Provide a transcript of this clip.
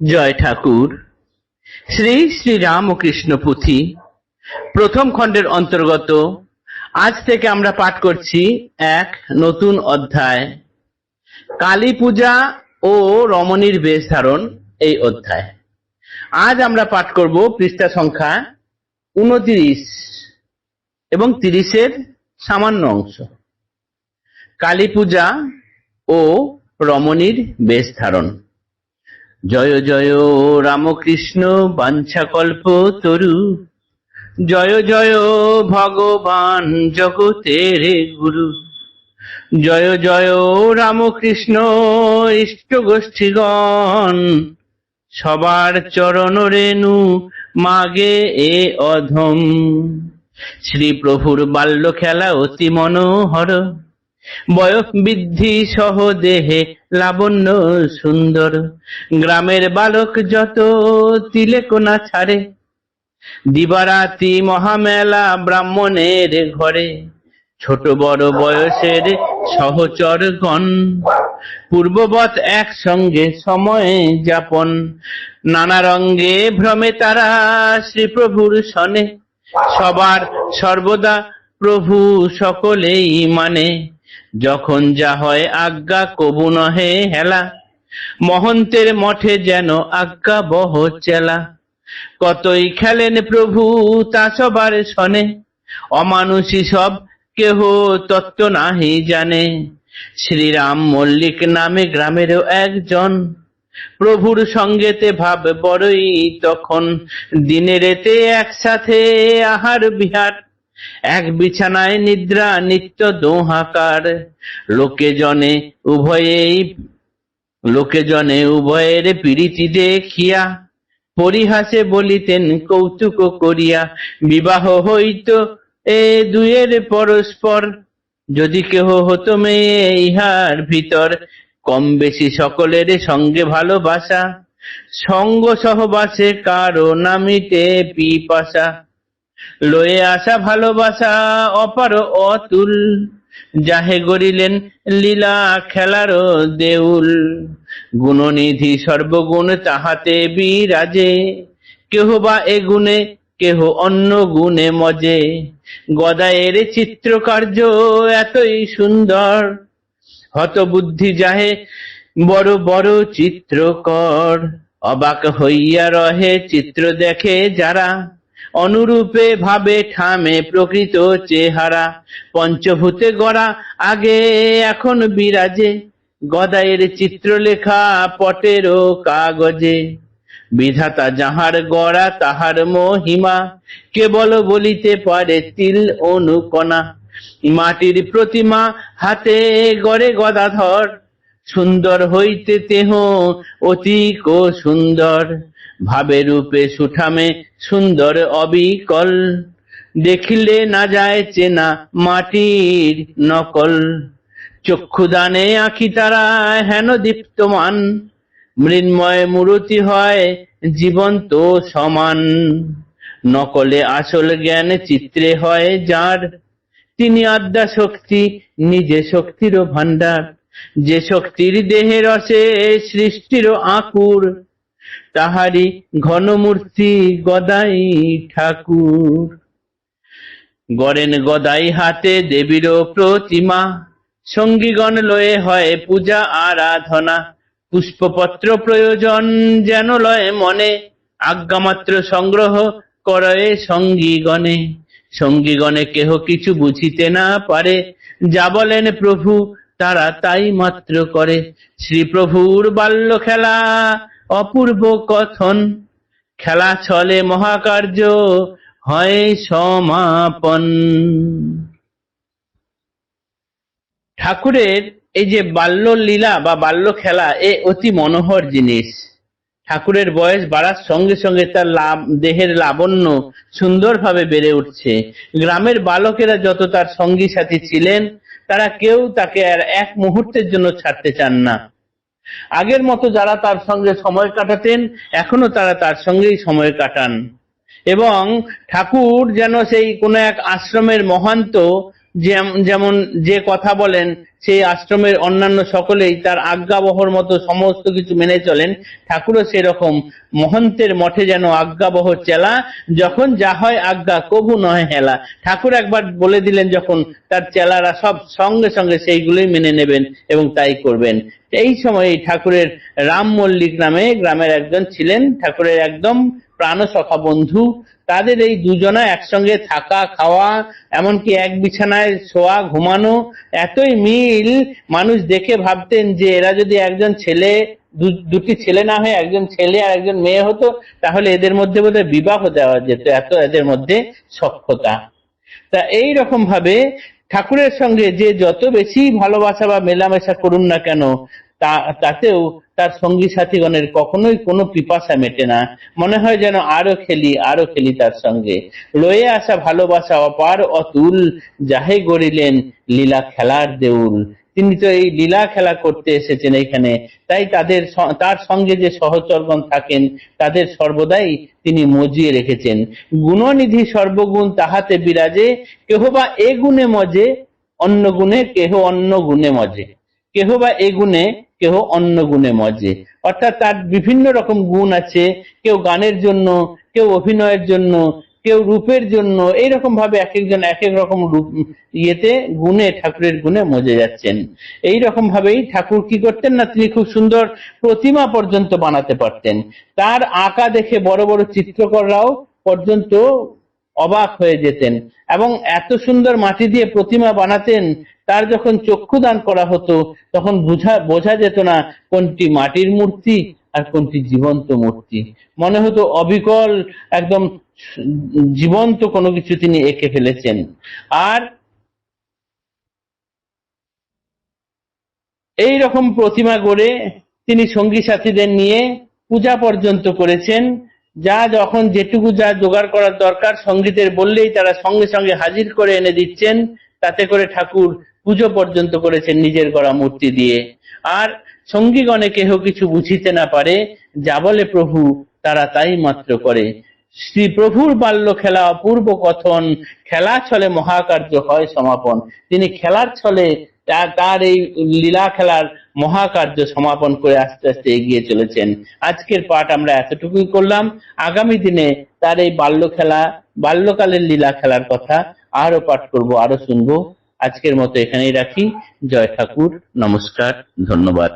জয় ঠাকুর। শ্রী শ্রী রামকৃষ্ণ পুঁথি প্রথম খণ্ডের অন্তর্গত। আজ থেকে আমরা পাঠ করছি এক নতুন অধ্যায়। কালী পূজা ও রমণীর বেশ ধারণ এই অধ্যায়। আজ আমরা পাঠ করব পৃষ্ঠা সংখ্যা উনতিরিশ এবং তিরিশের সামান্য অংশ। কালী পূজা ও রমণীর বেশ ধারণ জয় জয় রামকৃষ্ণ বাঞ্ছাকল্প তরু। জয় জয় ভগবান জগতের গুরু। জয় জয় রামকৃষ্ণ ইষ্ট গোষ্ঠীগণ, সবার চরণ রেণু মাগে এ অধম। শ্রী প্রভুর বাল্য খেলা অতি মনোহর। বয়স বৃদ্ধি সহ দেহে লাবণ্য সুন্দর। গ্রামের বালক যত তিলে কোনা ছাড়ে। দিবারাতি মহামেলা ব্রাহ্মণের ঘরে। ছোট বড় বয়সের সহচরগণ পূর্ববৎ একসঙ্গে সময়ে যাপন। নানা রঙ্গে ভ্রমে তারা শ্রীপ্রভুর সনে। সবার সর্বদা প্রভু সকলেই মানে। যখন যা হয় আজ্ঞা কবু নহে হেলা। মহন্তের মঠে যেন আজ্ঞা বহ চেলা। কতই খেলেন প্রভু তা সবার শনে। অমানুষী সব কেহ তত্ত্ব নাহি জানে। শ্রীরাম মল্লিক নামে গ্রামেরও একজন। প্রভুর সঙ্গেতে ভাব বড়ই তখন। দিনে রেতে একসাথে আহার বিহার। এক বিছানায় নিদ্রা, নিত্য দোহাকার। লোকে জনে উভয়েই, লোকে জনে উভয়ের প্রীতি দেখিয়া, পরিহাসে বলিতেন, কৌতুক করিয়া, বিবাহ হইত এ দুয়ের পরস্পর। যদি কেহ হতো মেয়ে, ইহার ভিতর কম বেশি সকলের সঙ্গে ভালোবাসা। সঙ্গ সহবাসে কারও নামিতে পিপাসা। লয়ে আসা ভালোবাসা অপার অতুল। যাহে গড়িলেন লীলা খেলার দেউল। গুণনিধি সর্বগুণ তাহাতে বিরাজে। কেহ বা এ গুণে, কেহ অন্য গুণে মজে। গদায়ের চিত্রকার্য এতই সুন্দর। হত বুদ্ধি যাহে বড় বড় চিত্রকর। অবাক হইয়া রহে চিত্র দেখে যারা অনুরূপে ভাবে ঠামে প্রকৃত চেহারা। পঞ্চভূতে গড়া, আগে এখন বিরাজে। গদায়ের চিত্রলেখা পটেরও কাগজে। বিধাতা যাহার গড়া, তাহার মহিমা। কেবল বলিতে পারে তিল অনুকণা। মাটির প্রতিমা হাতে গড়ে গদাধর। সুন্দর হইতে তেহ অতিক সুন্দর। ভাবে রূপে সুঠামে সুন্দর অবিকল। দেখিলে না যায় চেনা মাটির নকল। চক্ষুদানে আঁকি তারা হেন দীপ্তমান। মৃন্ময় মূরতি হয় জীবন্ত সমান। নকলে আসল জ্ঞান চিত্রে হয় যার। তিনি আদ্যা শক্তি, নিজে শক্তিরও ভান্ডার যে শক্তির দেহে রসে সৃষ্টির আকুর। তাহারি ঘনমূর্তি গদাই ঠাকুর। গড়েন গদাই হাতে দেবীর প্রতিমা, সঙ্গীগণ লয়ে হয় পূজা আরাধনা। পুষ্পপত্র প্রয়োজন যেন লয় মনে, আজ্ঞামাত্র সংগ্রহ করে সঙ্গীগণে। সঙ্গীগণে কেহ কিছু বুঝিতে না পারে, যা বলেন প্রভু তারা তাই মাত্র করে। শ্রী প্রভুর বাল্য খেলা অপূর্ব কথন। খেলা ছলে মহাকার্য, হয় সমাপন। ঠাকুরের এই যে বাল্য লীলা বা বাল্য খেলা, এ অতি মনোহর জিনিস। ঠাকুরের বয়স বাড়ার সঙ্গে সঙ্গে তার দেহের লাবণ্য সুন্দরভাবে বেড়ে উঠছে। গ্রামের বালকেরা যত তার সঙ্গী সাথী ছিলেন, তারা কেউ তাকে আর এক মুহূর্তের জন্য ছাড়তে চান না। আগের মতো যারা তার সঙ্গে সময় কাটাতেন, এখনও তারা তার সঙ্গেই সময় কাটান। এবং ঠাকুর যেন সেই কোনো এক আশ্রমের মহান্ত যেমন যে কথা বলেন, সেই আশ্রমের অন্যান্য সকলেই তার আজ্ঞাবহর মতো সমস্ত কিছু মেনে চলেন। ঠাকুরও সেরকম। মহন্তের মঠে যেন আজ্ঞাবহ চেলা, যখন যা হয় আজ্ঞা, কবু নয় হেলা। ঠাকুর একবার বলে দিলেন যখন, তার চেলারা সব সঙ্গে সঙ্গে সেইগুলোই মেনে নেবেন এবং তাই করবেন। এই সময় ঠাকুরের রাম মল্লিক নামে গ্রামের একজন ছিলেন। ঠাকুরের একদম প্রাণ সখা বন্ধু। তাদের এই দুজনা একসঙ্গে থাকা, খাওয়া, এমনকি এক বিছানায় শোয়া, ঘুমানো, এতই মিল মানুষ দেখে ভাবতেন যে এরা যদি একজন ছেলে দুটি ছেলে না হয়ে একজন ছেলে আর একজন মেয়ে হতো, তাহলে এদের মধ্যে বোধহয় বিবাহ দেওয়া যেত, এত এদের মধ্যে সক্ষতা তা এই রকম ভাবে ঠাকুরের সঙ্গে যে যত বেশি ভালোবাসা বা মেলামেশা করুন না কেন তাতেও তার সঙ্গী সাথীগণের কখনোই কোনো পিপাসা মেটে না। মনে হয় যেন আরও খেলি আরও খেলি তার সঙ্গে। লয়ে আসা ভালোবাসা অপার অতুল, যাহে গড়িলেন লীলা খেলার দেউল। তিনি তো এই লীলা খেলা করতে এসেছেন এখানে তাই তাদের তার সঙ্গে যে সহচরগণ থাকেন, তাদের সর্বদাই তিনি মজিয়ে রেখেছেন। গুণনিধি সর্বগুণ তাহাতে বিরাজে কেহ বা এ গুণে মজে, অন্য গুণে কেহ অন্য গুণে মজে। কেহ বা এ গুণে, কেহ অন্য গুণে মজে। অর্থাৎ তার বিভিন্ন রকম গুণ আছে, কেউ গানের জন্য, কেউ অভিনয়ের জন্য, কেউ রূপের জন্য এইরকম ভাবে এক একজন এক এক রকম রূপ, ইয়েতে গুণে, ঠাকুরের গুণে মজে যাচ্ছেন। এই রকম ভাবেই ঠাকুর কি করতেন না, তিনি খুব সুন্দর প্রতিমা পর্যন্ত বানাতে পারতেন। তার আঁকা দেখে বড় বড় চিত্রকররাও পর্যন্ত অবাক হয়ে যেতেন এবং এত সুন্দর মাটি দিয়ে প্রতিমা বানাতেন, তার যখন চক্ষু দান করা হতো, তখন বোঝা বোঝা যেত না কোনটি মাটির মূর্তি আর কোনটি জীবন্ত মূর্তি। মনে হতো অবিকল একদম জীবন্ত কোনো কিছু তিনি এঁকে ফেলেছেন। আর এই রকম প্রতিমা গড়ে তিনি সঙ্গী সাথীদের নিয়ে পূজা পর্যন্ত করেছেন। যা যখন যেটুকু যা জোগাড় করার দরকার, সঙ্গীতের বললেই তারা সঙ্গে সঙ্গে হাজির করে এনে দিচ্ছেন, তাতে করে ঠাকুর পুজো পর্যন্ত করেছেন নিজের গড়া মূর্তি দিয়ে। আর সঙ্গীগণে কেহ কিছু বুঝিতে না পারে, যা বলে প্রভু, তারা তাই মাত্র করে। শ্রী প্রভুর বাল্য খেলা, অপূর্ব কথন খেলা ছলে মহাকার্য হয় সমাপন। তিনি খেলার ছলে তার তার এই লীলা খেলার মহাকার্য সমাপন করে আস্তে আস্তে এগিয়ে চলেছেন। আজকের পাঠ আমরা এতটুকুই করলাম। আগামী দিনে তার এই বাল্য খেলা, বাল্যকালের লীলা খেলার কথা আরও পাঠ করব আরও শুনব। আজকের মতো এখানেই রাখি। জয় ঠাকুর। নমস্কার। ধন্যবাদ।